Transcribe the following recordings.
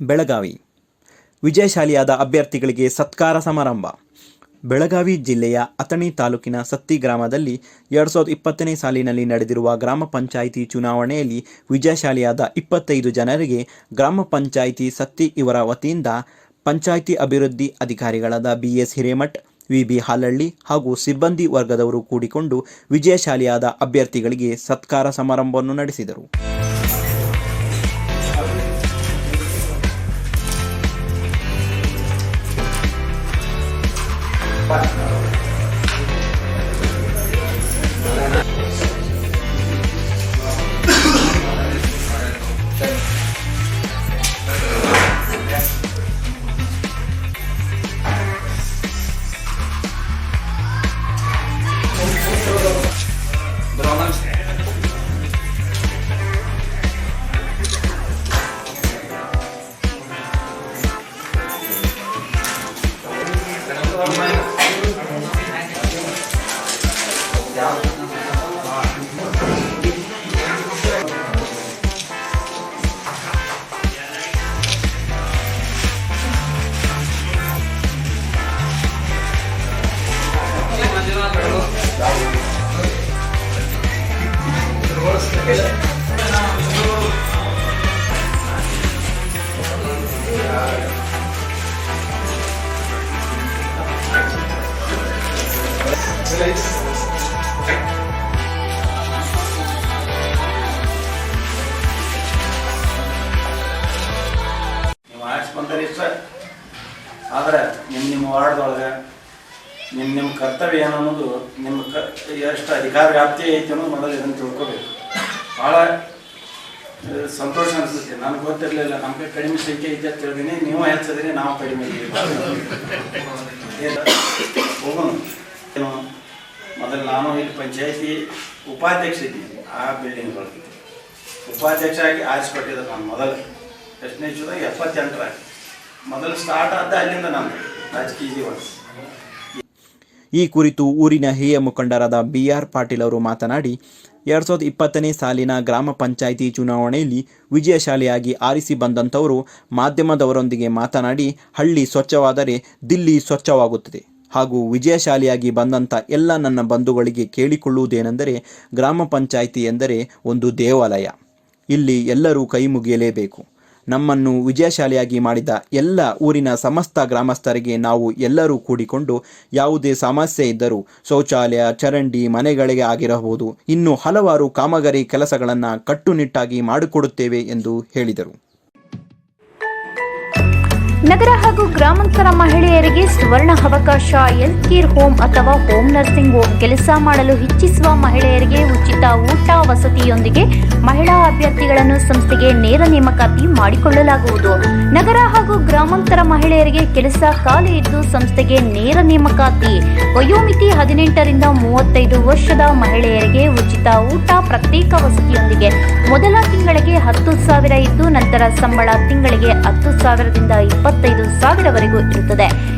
ಬೆಳಗಾವಿ. ವಿಜಯಶಾಲಿಯಾದ ಅಭ್ಯರ್ಥಿಗಳಿಗೆ ಸತ್ಕಾರ ಸಮಾರಂಭ. ಬೆಳಗಾವಿ ಜಿಲ್ಲೆಯ ಅಥಣಿ ತಾಲೂಕಿನ ಸತ್ತಿ ಗ್ರಾಮದಲ್ಲಿ ಎರಡು ಸಾವಿರದ ಇಪ್ಪತ್ತನೇ ಸಾಲಿನಲ್ಲಿ ನಡೆದಿರುವ ಗ್ರಾಮ ಪಂಚಾಯಿತಿ ಚುನಾವಣೆಯಲ್ಲಿ ವಿಜಯಶಾಲಿಯಾದ ಇಪ್ಪತ್ತೈದು ಜನರಿಗೆ ಗ್ರಾಮ ಪಂಚಾಯಿತಿ ಸತ್ತಿ ಇವರ ವತಿಯಿಂದ ಪಂಚಾಯಿತಿ ಅಭಿವೃದ್ಧಿ ಅಧಿಕಾರಿಗಳಾದ B S Hiremath V B Halalli ಹಾಗೂ ಸಿಬ್ಬಂದಿ ವರ್ಗದವರು ಕೂಡಿಕೊಂಡು ವಿಜಯಶಾಲಿಯಾದ ಅಭ್ಯರ್ಥಿಗಳಿಗೆ ಸತ್ಕಾರ ಸಮಾರಂಭವನ್ನು ನಡೆಸಿದರು. ನೀವು ಬಂದರೆ ಆದ್ರೆ ನಿಮ್ಮ ನಿಮ್ಮ ವಾರ್ಡ್ದೊಳಗೆ ನಿಮ್ಮ ನಿಮ್ಮ ಕರ್ತವ್ಯ ಏನು ಅನ್ನೋದು ನಿಮ್ಮ ಕ ಎಷ್ಟು ಅಧಿಕಾರ ವ್ಯಾಪ್ತಿ ಐತಿ ಅನ್ನೋದು ಮೊದಲು ಇದನ್ನು ತಿಳ್ಕೊಬೇಕು. ಭಾಳ ಸಂತೋಷ ಅನಿಸುತ್ತೆ. ನನಗೆ ಗೊತ್ತಿರಲಿಲ್ಲ ನಮಗೆ ಕಡಿಮೆ ಸಂಖ್ಯೆ ಐತೆ ಅಂತ ಹೇಳಿದೀನಿ. ನೀವು ಹೆಚ್ಚಿದ್ರೆ, ನಾವು ಕಡಿಮೆ? ಹೋಗೋಣ. ಏನು, ಮೊದಲು ನಾನು ಇಲ್ಲಿ ಪಂಚಾಯತಿ ಉಪಾಧ್ಯಕ್ಷ ಇದ್ದೀನಿ ಆ ಬಿಲ್ಡಿಂಗ್ ಒಳಗೆ. ಉಪಾಧ್ಯಕ್ಷ ಆಗಿ ಆರಿಸ್ಕೊಟ್ಟಿದ್ದೆ ನಾನು ಮೊದಲು. ಎಷ್ಟನೇ ಇಶ್ಯೂದಾಗ ಎಪ್ಪತ್ತೆಂಟರಾಗ. ಮೊದಲು ಸ್ಟಾರ್ಟ್ ಆದ ಅಲ್ಲಿಂದ ನಾನು ರಾಜಕೀಯ ಜೀವನ. ಈ ಕುರಿತು ಊರಿನ ಹಿರಿಯ ಮುಖಂಡರಾದ ಬಿ ಆರ್ ಪಾಟೀಲ್ ಅವರು ಮಾತನಾಡಿ, ಎರಡು ಸಾವಿರದ ಇಪ್ಪತ್ತನೇ ಸಾಲಿನ ಗ್ರಾಮ ಪಂಚಾಯಿತಿ ಚುನಾವಣೆಯಲ್ಲಿ ವಿಜಯಶಾಲಿಯಾಗಿ ಆರಿಸಿ ಬಂದಂಥವರು ಮಾಧ್ಯಮದವರೊಂದಿಗೆ ಮಾತನಾಡಿ, ಹಳ್ಳಿ ಸ್ವಚ್ಛವಾದರೆ ದಿಲ್ಲಿ ಸ್ವಚ್ಛವಾಗುತ್ತದೆ ಹಾಗೂ ವಿಜಯಶಾಲಿಯಾಗಿ ಬಂದಂಥ ಎಲ್ಲ ನನ್ನ ಬಂಧುಗಳಿಗೆ ಕೇಳಿಕೊಳ್ಳುವುದೇನೆಂದರೆ ಗ್ರಾಮ ಪಂಚಾಯಿತಿ ಎಂದರೆ ಒಂದು ದೇವಾಲಯ. ಇಲ್ಲಿ ಎಲ್ಲರೂ ಕೈ ಮುಗಿಯಲೇಬೇಕು. ನಮ್ಮನ್ನು ವಿಜಯಶಾಲಿಯಾಗಿ ಮಾಡಿದ ಎಲ್ಲ ಊರಿನ ಸಮಸ್ತ ಗ್ರಾಮಸ್ಥರಿಗೆ ನಾವು ಎಲ್ಲರೂ ಕೂಡಿಕೊಂಡು ಯಾವುದೇ ಸಮಸ್ಯೆ ಇದ್ದರೂ ಶೌಚಾಲಯ, ಚರಂಡಿ, ಮನೆಗಳಿಗೆ ಆಗಿರಬಹುದು. ಇನ್ನು ಹಲವಾರು ಕಾಮಗಾರಿ ಕೆಲಸಗಳನ್ನು ಕಟ್ಟುನಿಟ್ಟಾಗಿ ಮಾಡಿಕೊಡುತ್ತೇವೆ ಎಂದು ಹೇಳಿದರು. ನಗರ ಹಾಗೂ ಗ್ರಾಮಾಂತರ ಮಹಿಳೆಯರಿಗೆ ಸುವರ್ಣ ಅವಕಾಶ ಹೆಲ್ತ್ ಕೇರ್ ಹೋಮ್ ಅಥವಾ ಹೋಮ್ ನರ್ಸಿಂಗ್ ಹೋಮ್ ಕೆಲಸ ಮಾಡಲು ಇಚ್ಛಿಸುವ ಮಹಿಳೆಯರಿಗೆ ಉಚಿತ ಊಟ ವಸತಿಯೊಂದಿಗೆ ಮಹಿಳಾ ಅಭ್ಯರ್ಥಿಗಳನ್ನು ಸಂಸ್ಥೆಗೆ ನೇರ ನೇಮಕಾತಿ ಮಾಡಿಕೊಳ್ಳಲಾಗುವುದು. ನಗರ ಹಾಗೂ ಗ್ರಾಮಾಂತರ ಮಹಿಳೆಯರಿಗೆ ಕೆಲಸ ಖಾಲಿ ಇದ್ದು ಸಂಸ್ಥೆಗೆ ನೇರ ನೇಮಕಾತಿ. ವಯೋಮಿತಿ ಹದಿನೆಂಟರಿಂದ ಮೂವತ್ತೈದು ವರ್ಷದ ಮಹಿಳೆಯರಿಗೆ ಉಚಿತ ಊಟ ಪ್ರತ್ಯೇಕ ವಸತಿಯೊಂದಿಗೆ. ಮೊದಲ ತಿಂಗಳಿಗೆ ಹತ್ತು ಸಾವಿರ ಇದ್ದು ನಂತರ ಸಂಬಳ ತಿಂಗಳಿಗೆ ಹತ್ತು ಸಾವಿರದಿಂದ ಇಪ್ಪತ್ತೈದು ಸಾವಿರವರೆಗೂ ಇರುತ್ತದೆ.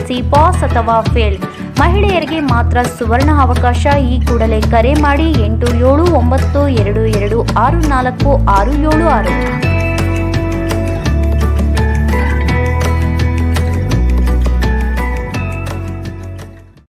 ಎಸ್ಎಲ್ಸಿ ಪಾಸ್ ಅಥವಾ ಫೇಲ್. ಮಹಿಳೆಯರಿಗೆ ಮಾತ್ರ ಸುವರ್ಣ ಅವಕಾಶ, ಈ ಕೂಡಲೇ ಕರೆ ಮಾಡಿ ಎಂಟು ಏಳು ಒಂಬತ್ತು ಎರಡು ಎರಡು ಆರು ನಾಲ್ಕು ಆರು ಏಳು ಆರು.